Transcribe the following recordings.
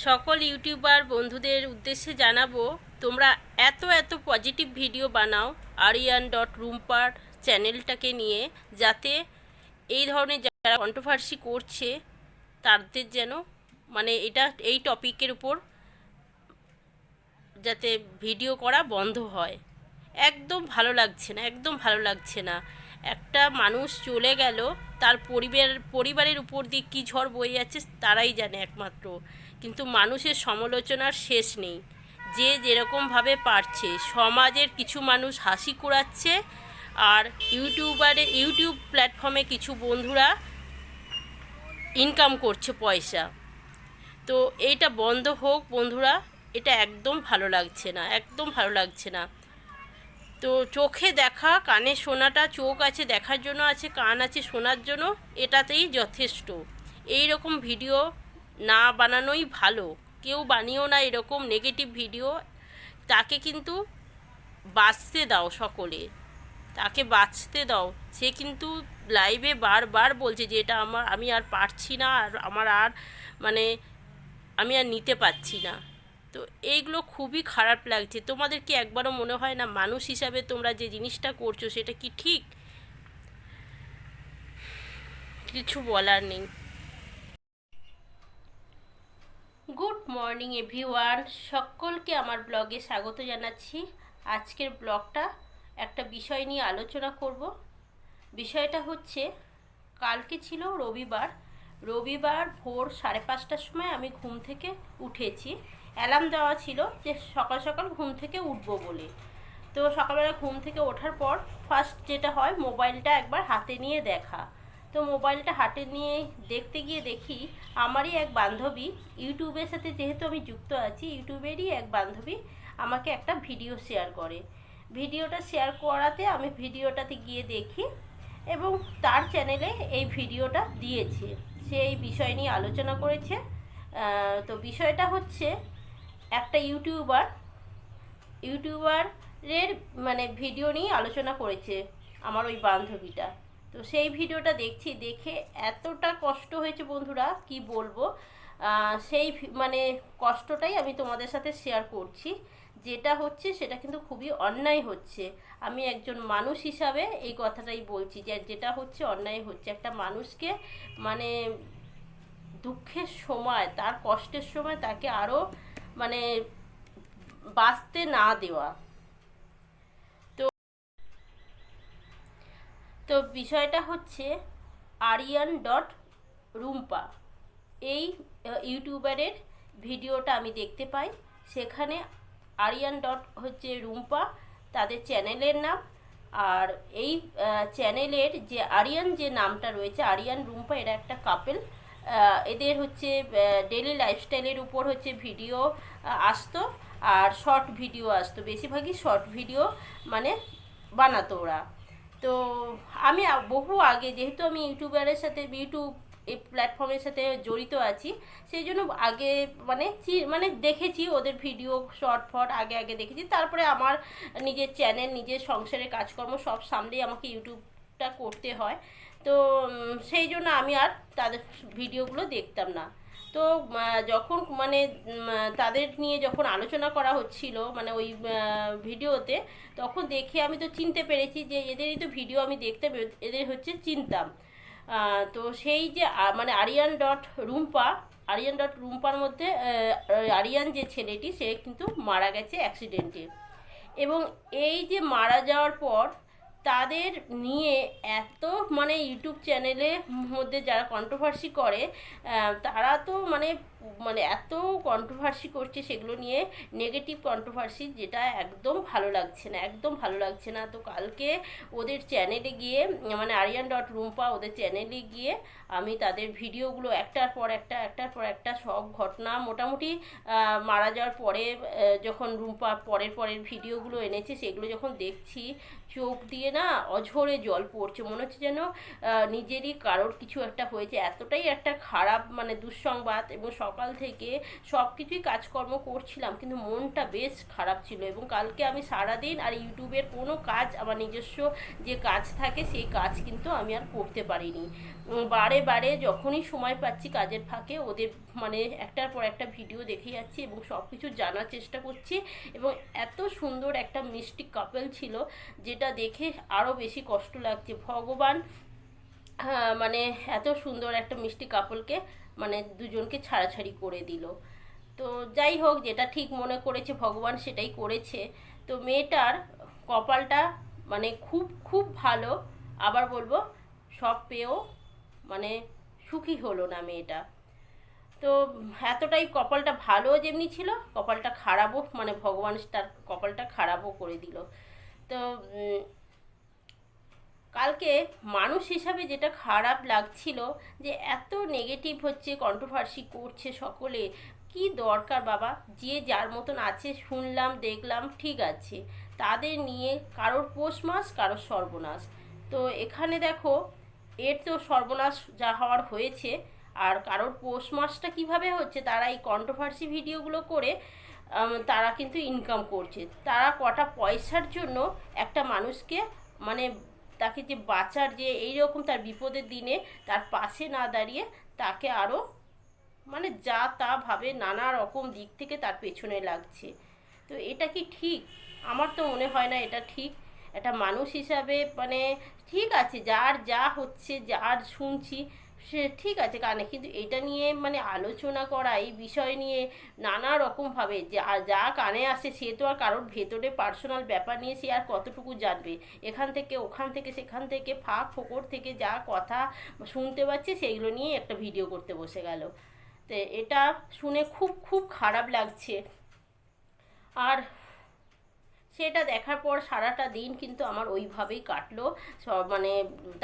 সকল ইউটিউবার বন্ধুদের উদ্দেশ্যে জানাব, তোমরা এত এত পজিটিভ ভিডিও বানাও আরিয়ান ডট রুমপার চ্যানেলটাকে নিয়ে, যাতে এই ধরনের যারা কন্ট্রোভার্সি করছে, তাদের যেন মানে এটা, এই টপিকের উপর যাতে ভিডিও করা বন্ধ হয়। একদম ভালো লাগছে না, একদম ভালো লাগছে না। একটা মানুষ চলে গেল, তার পরিবার, পরিবারের উপর দিয়ে কী ঝড় বয়ে যাচ্ছে, তারাই জানে একমাত্র। কিন্তু মানুষের সমালোচনার শেষ নেই। যে যেরকমভাবে পারছে, সমাজের কিছু মানুষ হাসি কুড়াচ্ছে আর ইউটিউবারে, ইউটিউব প্ল্যাটফর্মে কিছু বন্ধুরা ইনকাম করছে পয়সা। তো এইটা বন্ধ হোক বন্ধুরা, এটা একদম ভালো লাগছে না, একদম ভালো লাগছে না। তো চোখে দেখা, কানে শোনাটা, চোখ আছে দেখার জন্য আছে, কান আছে শোনার জন্য এটাতেই যথেষ্ট। এই রকম ভিডিও না বানানোই ভালো। কেউ বানিও না এরকম নেগেটিভ ভিডিও তাকে কিন্তু বাঁচতে দাও সকলে। তাকে বাঁচতে দাও। সে কিন্তু লাইভে বারবার বলছে যে, এটা আমার, আমি আর পারছি না। আর আমার আর মানে আমি আর নিতে পারছি না। তো এইগুলো খুবই খারাপ লাগছে। তোমাদের কি একবারও মনে হয় না, মানুষ হিসাবে তোমরা যে জিনিসটা করছ সেটা কি ঠিক? কিছু বলার নেই। মর্নিং এভরিওয়ান সকলকে আমার ব্লগে স্বাগত জানাচ্ছি। আজকের ব্লগটা একটা বিষয় নিয়ে আলোচনা করব। বিষয়টা হচ্ছে, কালকে ছিল রবিবার। রবিবার ভোর সাড়ে পাঁচটার সময় আমি ঘুম থেকে উঠেছি। অ্যালার্ম দেওয়া ছিল যে সকাল সকাল ঘুম থেকে উঠবো বলে। তো সকালবেলা ঘুম থেকে ওঠার পর ফার্স্ট যেটা হয়, মোবাইলটা একবার হাতে নিয়ে দেখা। তো মোবাইলটা হাতে নিয়ে দেখতে গিয়ে দেখি আমারই এক বান্ধবী ইউটিউবের সাথে যেহেতু আমি যুক্ত আছি, ইউটিউবেরই এক বান্ধবী আমাকে একটা ভিডিও শেয়ার করে। ভিডিওটা শেয়ার করাতে আমি ভিডিওটাতে গিয়ে দেখি এবং তার চ্যানেলে এই ভিডিওটা দিয়েছে। সে এই বিষয় নিয়ে আলোচনা করেছে। তো বিষয়টা হচ্ছে একটা ইউটিউবার, ইউটিউবারের মানে ভিডিও নিয়ে আলোচনা করেছে আমার ওই বান্ধবীটা। তো সেই ভিডিওটা দেখছি, দেখে এতটা কষ্ট হয়েছে বন্ধুরা, কি বলব? সেই মানে কষ্টটাই আমি তোমাদের সাথে শেয়ার করছি। যেটা হচ্ছে সেটা কিন্তু খুবই অন্যায় হচ্ছে। আমি একজন মানুষ হিসাবে এই কথাটাই বলছি যে, যেটা হচ্ছে অন্যায় হচ্ছে। একটা মানুষকে মানে দুঃখের সময়, তার কষ্টের সময় তাকে আরও মানে বাঁচতে না দেওয়া তো তো বিষয়টা হচ্ছে আরিয়ান ডট রুম্পা। এই ইউটিউবারের ভিডিওটা আমি দেখতে পাই। সেখানে আরিয়ান ডট হচ্ছে রুম্পা, তাদের চ্যানেলের নাম। আর এই চ্যানেলের যে আরিয়ান যে নামটা রয়েছে, আরিয়ান রুম্পা, এরা একটা কাপেল এদের হচ্ছে ডেলি লাইফস্টাইলের উপর হচ্ছে ভিডিও আসতো আর শর্ট ভিডিও আসতো। বেশিরভাগই শর্ট ভিডিও মানে বানাতো ওরা। তো আমি বহু আগে যেহেতু আমি ইউটিউবারের সাথে, ইউটিউব এই প্ল্যাটফর্মের সাথে জড়িত আছি, সেই জন্য আগে মানে মানে দেখেছি ওদের ভিডিও, শর্ট ফট আগে আগে দেখেছি। তারপরে আমার নিজের চ্যানেল, নিজের সংসারের কাজকর্ম সব সামলেই আমাকে ইউটিউবটা করতে হয়। তো সেই জন্য আমি আর তাদের ভিডিওগুলো দেখতাম না। তো যখন মানে তাদের নিয়ে যখন আলোচনা করা হচ্ছিল মানে ওই ভিডিওতে, তখন দেখে আমি তো চিনতে পেরেছি যে এদেরই তো ভিডিও আমি দেখতে এদের হচ্ছে চিনতাম। তো সেই যে মানে আরিয়ান ডট রুম্পা, আরিয়ান ডট রুম্পার মধ্যে আরিয়ান যে ছেলেটি, সে কিন্তু মারা গেছে অ্যাক্সিডেন্টে এবং এই যে মারা যাওয়ার পর তাদের নিয়ে এত মানে ইউটিউব চ্যানেলের মধ্যে যারা কন্ট্রোভার্সি করে তারা তো মানে মানে এত কন্ট্রোভার্সি করছে সেগুলো নিয়ে নেগেটিভ কন্ট্রোভার্সি যেটা একদম ভালো লাগছে না, একদম ভালো লাগছে না। তো কালকে ওদের চ্যানেলে গিয়ে মানে আরিয়ান ডট রুম্পা ওদের চ্যানেলে গিয়ে আমি তাদের ভিডিওগুলো একটার পর একটা, একটার পর একটা সব ঘটনা মোটামুটি মারা যাওয়ার পরে যখন রুম্পা পরের পরের ভিডিওগুলো এনেছে সেগুলো যখন দেখছি, চোখ দিয়ে না অঝরে জল পড়ছে। মনে হচ্ছে যেন নিজেরই কারোর কিছু একটা হয়েছে। এতটাই একটা খারাপ মানে দুঃসংবাদ এবং সব সকাল থেকে সব কিছুই কাজকর্ম করছিলাম কিন্তু মনটা বেশ খারাপ ছিল এবং কালকে আমি সারাদিন আর ইউটিউবের কোনো কাজ আমার নিজস্ব যে কাজ থাকে সেই কাজ কিন্তু আমি আর করতে পারিনি। বারে বারে যখনই সময় পাচ্ছি কাজের ফাঁকে ওদের মানে একটার পর একটা ভিডিও দেখে যাচ্ছি এবং সব কিছু জানার চেষ্টা করছি এবং এত সুন্দর একটা মিষ্টি কাপেল ছিল যেটা দেখে আরও বেশি কষ্ট লাগছে। ভগবান হ্যাঁ, মানে এত সুন্দর একটা মিষ্টি কাপলকে মানে দুজনকে ছাড়াছাড়ি করে দিল। তো যাই হোক, যেটা ঠিক মনে করেছে ভগবান সেটাই করেছে। তো মেয়েটার কপালটা মানে খুব খুব ভালো। আবার বলব, সব পেয়েও মানে সুখী হলো না মেয়েটা। তো এতটাই কপালটা ভালো যেমনি ছিল, কপালটা খারাপও মানে ভগবান তার কপালটা খারাপও করে দিল। তো কালকে মানুষ হিসাবে যেটা খারাপ লাগছিল যে এত নেগেটিভ হচ্ছে কন্ট্রোভার্সি করছে সকলে। কি দরকার বাবা? যে যার মতন আছে, শুনলাম, দেখলাম, ঠিক আছে। তাদের নিয়ে কারোর পৌষ মাস, কারোর সর্বনাশ। তো এখানে দেখো, এর তো সর্বনাশ যা হওয়ার হয়েছে, আর কারোর পৌষ মাসটা কীভাবে হচ্ছে, তারা এই কন্ট্রোভার্সি ভিডিওগুলো করে তারা কিন্তু ইনকাম করছে। তারা কটা পয়সার জন্য একটা মানুষকে মানে তাকে যে বাঁচার যে এইরকম তার বিপদের দিনে তার পাশে না দাঁড়িয়ে তাকে আরও মানে যা তা ভাবে নানা রকম দিক থেকে তার পেছনে লাগছে। তো এটা কি ঠিক? আমার তো মনে হয় না এটা ঠিক। একটা মানুষ হিসাবে মানে ঠিক আছে, যার যা হচ্ছে, যার শুনছি সে ঠিক আছে কানে, কিন্তু এটা নিয়ে মানে আলোচনা করা, এই বিষয় নিয়ে নানা রকমভাবে যা যা কানে আসে সে তো আর কারোর ভেতরে পার্সোনাল ব্যাপার নিয়ে সে আর কতটুকু জানবে। এখান থেকে, ওখান থেকে, সেখান থেকে, ফাঁক ফোকর থেকে যা কথা শুনতে পাচ্ছে সেইগুলো নিয়ে একটা ভিডিও করতে বসে গেল। তো এটা শুনে খুব খুব খারাপ লাগছে। আর সেটা দেখার পর সারাটা দিন কিন্তু আমার ওইভাবেই কাটলো। সব মানে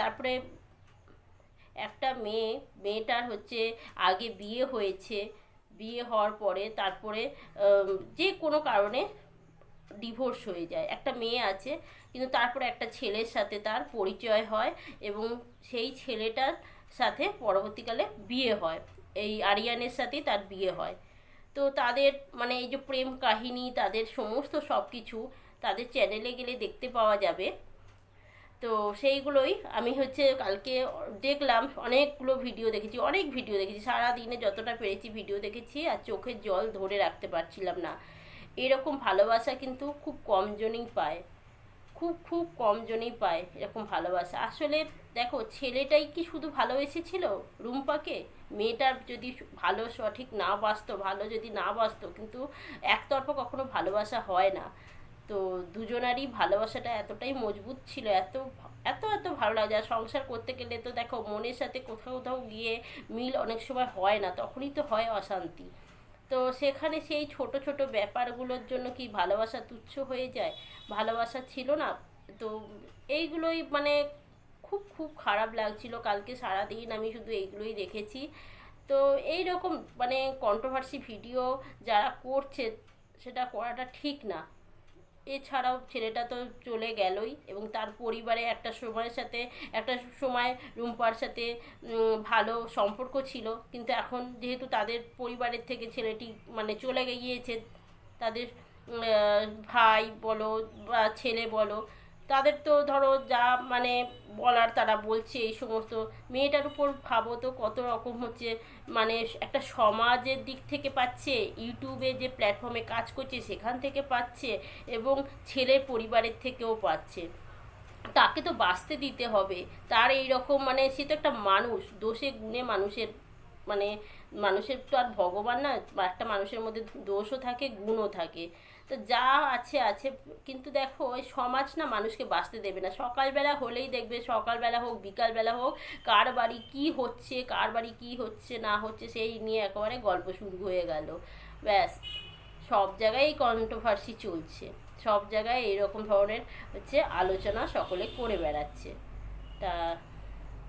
তারপরে একটা মেয়ে, মেয়েটার হচ্ছে আগে বিয়ে হয়েছে। বিয়ে হওয়ার পরে তারপরে যে কোনো কারণে ডিভোর্স হয়ে যায়। একটা মেয়ে আছে, কিন্তু তারপরে একটা ছেলের সাথে তার পরিচয় হয় এবং সেই ছেলেটার সাথে পরবর্তীকালে বিয়ে হয়। এই আরিয়ানের সাথেই তার বিয়ে হয়। তো তাদের মানে এই যে প্রেম কাহিনী, তাদের সমস্ত সব কিছু তাদের চ্যানেলে গেলে দেখতে পাওয়া যাবে। তো সেইগুলোই আমি হচ্ছে কালকে দেখলাম, অনেকগুলো ভিডিও দেখেছি, অনেক ভিডিও দেখেছি। সারা দিনে যতটা পেরেছি ভিডিও দেখেছি আর চোখের জল ধরে রাখতে পারছিলাম না। এরকম ভালোবাসা কিন্তু খুব কমজনই পায়। খুব খুব কমজনই পায় এরকম ভালোবাসা। আসলে দেখো, ছেলেটাই কি শুধু ভালোবেসেছিল রুম্পাকে? মেয়েটার যদি ভালো, সঠিক না বাসতো, ভালো যদি না বাসতো, কিন্তু একতরফা কখনো ভালোবাসা হয় না। তো দুজনারই ভালোবাসাটা এতটাই মজবুত ছিল, এত এত এত ভালো লাগে। আর সংসার করতে গেলে তো দেখো, মনের সাথে কোথাও কোথাও গিয়ে মিল অনেক সময় হয় না, তখনই তো হয় অশান্তি। তো সেখানে সেই ছোট ছোট ব্যাপারগুলোর জন্য কি ভালোবাসা তুচ্ছ হয়ে যায়? ভালোবাসা ছিল না। তো এইগুলোই মানে খুব খুব খারাপ লাগছিল। কালকে সারাদিন আমি শুধু এইগুলোই দেখেছি। তো এই রকম মানে কন্ট্রোভার্সি ভিডিও যারা করছে, সেটা করাটা ঠিক না। এছাড়াও ছেলেটা তো চলে গেলই এবং তার পরিবারে একটা সময়ের সাথে, একটা সময় রুম্পার সাথে ভালো সম্পর্ক ছিল। কিন্তু এখন যেহেতু তাদের পরিবারের থেকে ছেলেটি মানে চলে গিয়েছে, তাদের ভাই বলো বা ছেলে বলো তাদের তো ধরো যা মানে বলার তারা বলছে, এই সমস্ত। মেয়েটার উপর ভাবো তো কত রকম হচ্ছে মানে একটা সমাজের দিক থেকে পাচ্ছে ইউটিউবে যে প্ল্যাটফর্মে কাজ করছে সেখান থেকে পাচ্ছে এবং ছেলের পরিবারের থেকেও পাচ্ছে। তাকে তো বাঁচতে দিতে হবে। তার এই রকম মানে সে তো একটা মানুষ, দোষে গুণে মানুষের মানে মানুষের তো আর ভগবান না, একটা মানুষের মধ্যে দোষও থাকে, গুণও থাকে। তো যা আছে আছে। কিন্তু দেখো, ওই সমাজ না মানুষকে বাঁচতে দেবে না। সকালবেলা হলেই দেখবে, সকালবেলা হোক, বিকালবেলা হোক, কার বাড়ি কী হচ্ছে, কার বাড়ি কী হচ্ছে, না হচ্ছে, সেই নিয়ে একেবারে গল্প শুরু হয়ে গেল। ব্যাস, সব জায়গায় কন্ট্রোভার্সি চলছে। সব জায়গায় এরকম ধরনের হচ্ছে আলোচনা সকলে করে বেড়াচ্ছে। তা,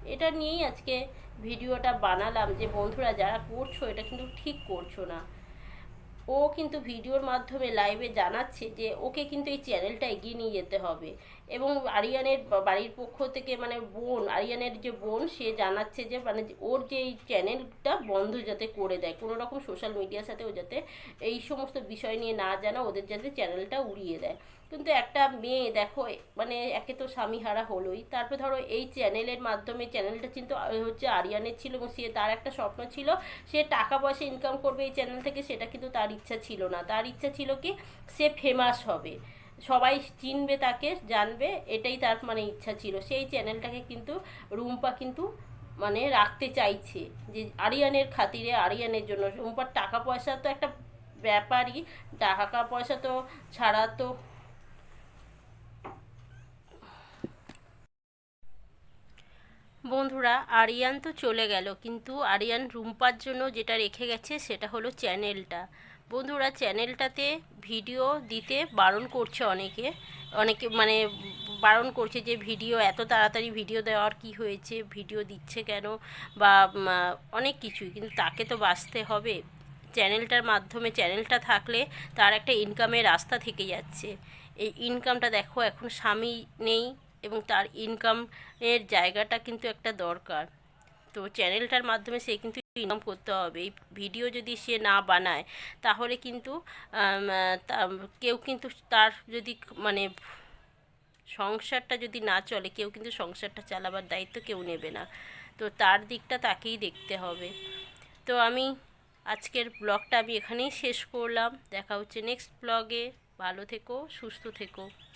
এটা নিয়েই আজকে ভিডিওটা বানালাম যে বন্ধুরা যারা করছ, এটা কিন্তু ঠিক করছ না। ও কিন্তু ভিডিওর মাধ্যমে লাইভে জানাচ্ছে যে ওকে কিন্তু এই চ্যানেলটা এগিয়ে নিয়ে যেতে হবে। এবং আরিয়ানের বাড়ির পক্ষ থেকে মানে বোন, আরিয়ানের যে বোন, সে জানাচ্ছে যে মানে ওর যে এই চ্যানেলটা বন্ধ যাতে করে দেয়। কোনো রকম সোশ্যাল মিডিয়ার সাথে ও যাতে এই সমস্ত বিষয় নিয়ে না জানা, ওদের যাতে চ্যানেলটা উড়িয়ে দেয়। কিন্তু একটা মেয়ে, দেখো মানে একে তো স্বামীহারা হলোই। তারপর ধরো এই চ্যানেলের মাধ্যমে, চ্যানেলটা কিন্তু হচ্ছে আরিয়ানের ছিল এবং সে তার একটা স্বপ্ন ছিল, সে টাকা পয়সা ইনকাম করবে এই চ্যানেল থেকে, সেটা কিন্তু তার ইচ্ছা ছিল না। তার ইচ্ছা ছিল কি, সে ফেমাস হবে। সবাই চিনবে তাকে, জানবে, এটাই তার মানে ইচ্ছা ছিল। সেই চ্যানেলটাকে কিন্তু রুম্পা কিন্তু মানে রাখতে চাইছে যে আরিয়ানের খাতিরে, আরিয়ানের জন্য। রুম্পার টাকা পয়সা তো একটা ব্যাপারই, টাকা পয়সা তো ছাড়া তো বন্ধুরা, আরিয়ান তো চলে গেল, কিন্তু আরিয়ান রুম্পার জন্য যেটা রেখে গেছে সেটা হলো চ্যানেলটা। বন্ধুরা, চ্যানেলটাতে ভিডিও দিতে বারণ করছে অনেকে। অনেকে মানে বারণ করছে যে, ভিডিও, এত তাড়াতাড়ি ভিডিও দেওয়ার কি হয়েছে? ভিডিও দিচ্ছে কেন? বা অনেক কিছুই, কিন্তু তাকে তো বাঁচতে হবে। চ্যানেলটার মাধ্যমে, চ্যানেলটা থাকলে তার একটা ইনকামের রাস্তা থেকে যাচ্ছে। এই ইনকামটা দেখো, এখন স্বামী নেই এবং তার ইনকামের জায়গাটা কিন্তু একটা দরকার। তো চ্যানেলটার মাধ্যমে সে কিন্তু ইনকাম করতে হবে। এই ভিডিও যদি সে না বানায়, তাহলে কিন্তু কেউ কিন্তু তার যদি মানে সংসারটা যদি না চলে, কেউ কিন্তু সংসারটা চালাবার দায়িত্ব কেউ নেবে না। তো তার দিকটা তাকেই দেখতে হবে। তো আমি আজকের ব্লগটা আমি এখানেই শেষ করলাম। দেখা হচ্ছে নেক্সট ব্লগে ভালো থেকো, সুস্থ থেকো।